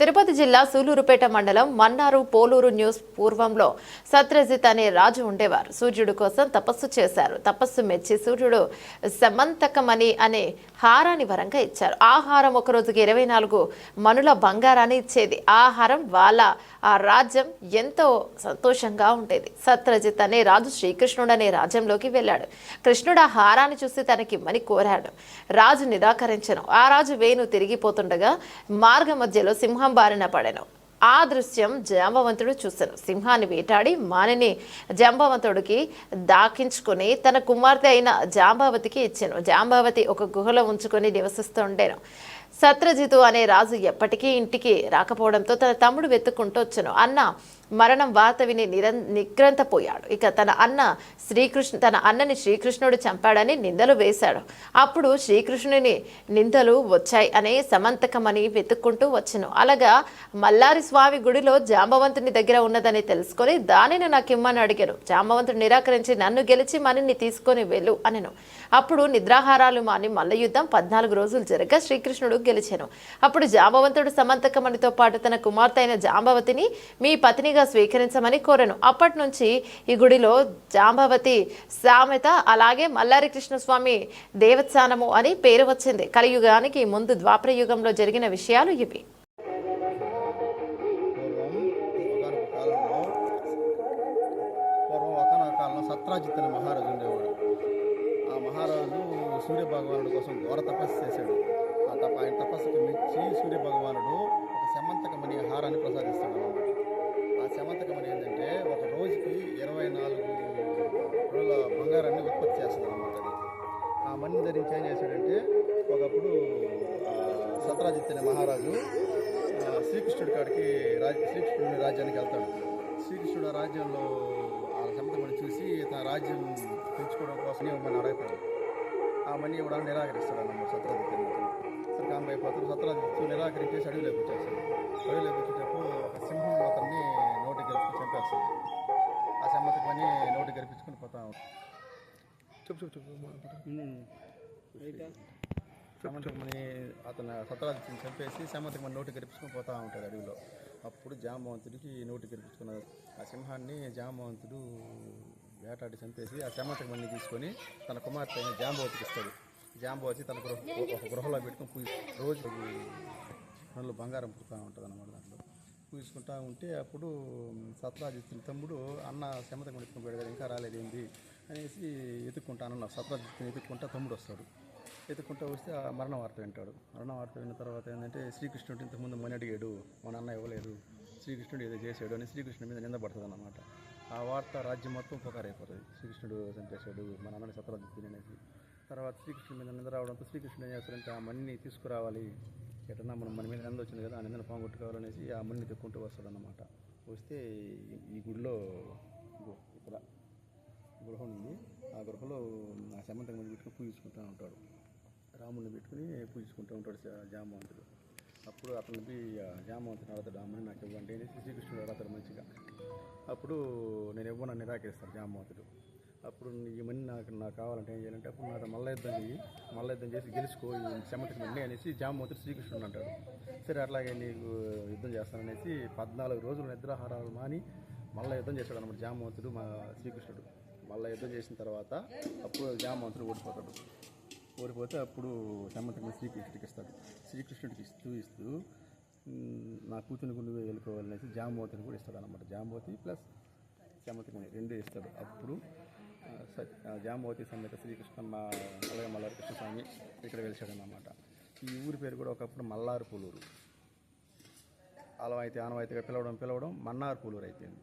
తిరుపతి జిల్లా సూలూరుపేట మండలం మన్నారు పోలూరు న్యూస్ పూర్వంలో సత్రజిత్ అనే రాజు ఉండేవారు. సూర్యుడు కోసం తపస్సు చేశారు. తపస్సు మెచ్చి సూర్యుడు సమంతకమణి అనే హారాన్ని వరంగా ఇచ్చారు. ఆ హారం ఒక రోజుకి ఇరవై నాలుగు మనుల బంగారాన్ని ఇచ్చేది. ఆ హారం వాళ్ళ ఆ రాజ్యం ఎంతో సంతోషంగా ఉండేది. సత్రజిత్ అనే రాజు శ్రీకృష్ణుడు అనే రాజ్యంలోకి వెళ్ళాడు. కృష్ణుడు ఆ హారాన్ని చూసి తనకిమ్మని కోరాడు. రాజు నిరాకరించను. ఆ రాజు వేణు తిరిగిపోతుండగా మార్గ మధ్యలో సింహ బారిన పడెను. ఆ దృశ్యం జాంబవంతుడు చూశాను. సింహాన్ని వేటాడి మానిని జాంబవంతుడికి దాకించుకుని తన కుమార్తె అయిన జాంబావతికి ఇచ్చాను. జాంబావతి ఒక గుహలో ఉంచుకొని నివసిస్తూ ఉండేను సత్రజితు అనే రాజు ఎప్పటికీ ఇంటికి రాకపోవడంతో తన తమ్ముడు వెతుక్కుంటూ వచ్చాను. అన్న మరణం వార్త విని నిరం నిగ్రంతపోయాడు ఇక తన అన్న శ్రీకృష్ణ తన అన్నని శ్రీకృష్ణుడు చంపాడని నిందలు వేశాడు. అప్పుడు శ్రీకృష్ణుని నిందలు వచ్చాయి అనే సమంతకమని వెతుక్కుంటూ వచ్చాను. అలాగా మల్లారి స్వామి గుడిలో జాంబవంతుని దగ్గర ఉన్నదని తెలుసుకొని దానిని నాకు ఇమ్మని అడిగాను. జాంబవంతుడు నిరాకరించి నన్ను గెలిచి మనల్ని తీసుకొని వెళ్ళు అనెను. అప్పుడు నిద్రాహారాలు మాని మల్ల యుద్ధం పద్నాలుగు రోజులు జరగ శ్రీకృష్ణుడు గెలిచాను. అప్పుడు జాంబవంతుడు సమంతకమణితో పాటు తన కుమార్తె అయిన జాంబవతిని మీ పత్నిగా స్వీకరించమని కోరాను. అప్పటి నుంచి ఈ గుడిలో జాంబవతి సామెత అలాగే మల్లారి కృష్ణస్వామి దేవస్థానము అని పేరు వచ్చింది. కలియుగానికి ముందు ద్వాపర యుగంలో జరిగిన విషయాలు ఇవి. సత్రాజిత్ అనే మహారాజు ఉండేవాడు. ఆ మహారాజు సూర్య భగవానుడు కోసం ఘోర తపస్సు చేశాడు. ఆ తప ఆయన తపస్సుకి మెచ్చి సూర్య భగవానుడు ఒక సమంతకమని హారాన్ని ప్రసాదిస్తాడు. ధరించి ఏం చేశాడంటే ఒకప్పుడు ఆ, సత్రాజిత్ అనే మహారాజు శ్రీకృష్ణుడి కాడికి రాజ శ్రీకృష్ణుడి రాజ్యానికి వెళ్తాడు. శ్రీకృష్ణుడు ఆ రాజ్యంలో ఆ శబ్దమని చూసి తన రాజ్యం పెంచుకోవడం కోసం మన అడగతాడు ఆ మనీ ఇవ్వడానికి నిరాకరిస్తాడు అన్నమాట సత్రాజిత్ సరే కాంబ అయిపోతాడు సత్రాజిత్ నిరాకరించేసి అడవిలోకి వచ్చేస్తాడు. అడవిలోకి వచ్చేటప్పుడు ఒక సింహం అతన్ని నోటి గెలుపుకొని చంపేస్తుంది ఆ సమ్మతి పని నోటి గెలిపించుకొని పోతా చెప్పు చెప్పు చెప్పు సమంతకమని అతను సత్రాజిత్ని చంపేసి సమంతకమని నోటి గరిపించుకొని పోతూ ఉంటాడు అడవిలో. అప్పుడు జామవంతుడికి నోటి గరిపించుకున్న ఆ సింహాన్ని జామవంతుడు వేటాడి చంపేసి ఆ సమంతకమని తీసుకొని తన కుమార్తె అయిన జాంబవతికి ఇస్తాడు. జాంబవతి తన గృహ ఒక గృహలో పెట్టుకొని పూజ రోజు పనులు బంగారం పుడుతూ ఉంటుంది అన్నమాట దాంట్లో. పూజించుకుంటా ఉంటే అప్పుడు సత్రాజిత్తుని తమ్ముడు అన్న శమతకం పెట్టుకుని పోయాడు కదా ఇంకా రాలేదేంది? అనేసి ఎత్తుక్కుంటానన్న సత్రాజిత్తుని ఎత్తుక్కుంటా తమ్ముడు వస్తాడు. ఎత్తుకుంటూ వస్తే ఆ మరణ వార్త వింటాడు. మరణ వార్త విన్న తర్వాత ఏంటంటే శ్రీకృష్ణుడు ఇంతకుముందు మని అడిగాడు. మా నాన్న ఇవ్వలేదు. శ్రీకృష్ణుడు ఏదో చేశాడు అని శ్రీకృష్ణుడి మీద నిందపడుతుంది అన్నమాట ఆ వార్త రాజ్యం మొత్తం పుకారైపోతుంది. శ్రీకృష్ణుడు చంపేశాడు మా నాన్నని సత్రాజిత్తుని అనేసి. తర్వాత శ్రీకృష్ణుడి మీద నింద రావడంతో శ్రీకృష్ణుడు ఏం చేస్తారంటే ఆ మణిని తీసుకురావాలి. ఎటన్నా మనం మన మీద నింద వచ్చింది కదా ఆ నిందను పోగొట్టుకోవాలనేసి ఆ మణిని తెక్కుంటూ వస్తాడు అన్నమాట వస్తే ఈ- గుడిలో ఇక్కడ గృహం ఉంది. ఆ గృహలో ఆ శమంతం మీద పెట్టుకుని పూజించుకుంటూ ఉంటాడు. రాముడిని పెట్టుకుని పూజించుకుంటూ ఉంటాడు జామవంతుడు. అప్పుడు అతను పోయి అడతాడు అమ్మని నాకు ఇవ్వండి శ్రీకృష్ణుడు అడతాడు మంచిగా. అప్పుడు నేను ఇవ్వను నిరాకరిస్తాను జామవంతుడు. అప్పుడు ఈ మని నాకు నాకు కావాలంటే ఏం చేయాలంటే అప్పుడు నాకు మల్ల యుద్ధం చెయ్యి. మల్ల యుద్ధం చేసి గెలుచుకో చెమటకి మళ్ళీ అనేసి జామవంతుడు శ్రీకృష్ణుడు అంటాడు. సరే అట్లాగే నీకు యుద్ధం చేస్తాననేసి పద్నాలుగు రోజులు నిద్రాహారాలు మాని మల్ల యుద్ధం చేశాడు అనమాట జామవంతుడు మా శ్రీకృష్ణుడు. మళ్ళీ యుద్ధం చేసిన తర్వాత అప్పుడు జామంతుడు ఓడిపోతాడు ఓడిపోతే అప్పుడు సమ్మతిని శ్రీకృష్ణుడికి ఇస్తాడు శ్రీకృష్ణుడికి ఇస్తూ ఇస్తూ నా కూతుని నువ్వే వెళ్ళుకోవాలనేసి జాంబవతిని కూడా ఇస్తాడు అనమాట జామవతి ప్లస్ సమ్మతిని రెండు ఇస్తాడు. అప్పుడు ఆ, సమేత శ్రీకృష్ణ మా అలాగే మల్లారి కృష్ణస్వామి ఇక్కడ వెలిచాడనమాట ఈ ఊరి పేరు కూడా ఒకప్పుడు మల్లారు పూలూరు. అలవాయితీ ఆనవాయితీగా పిలవడం పిలవడం మన్నారు పూలూరు అయిపోయింది.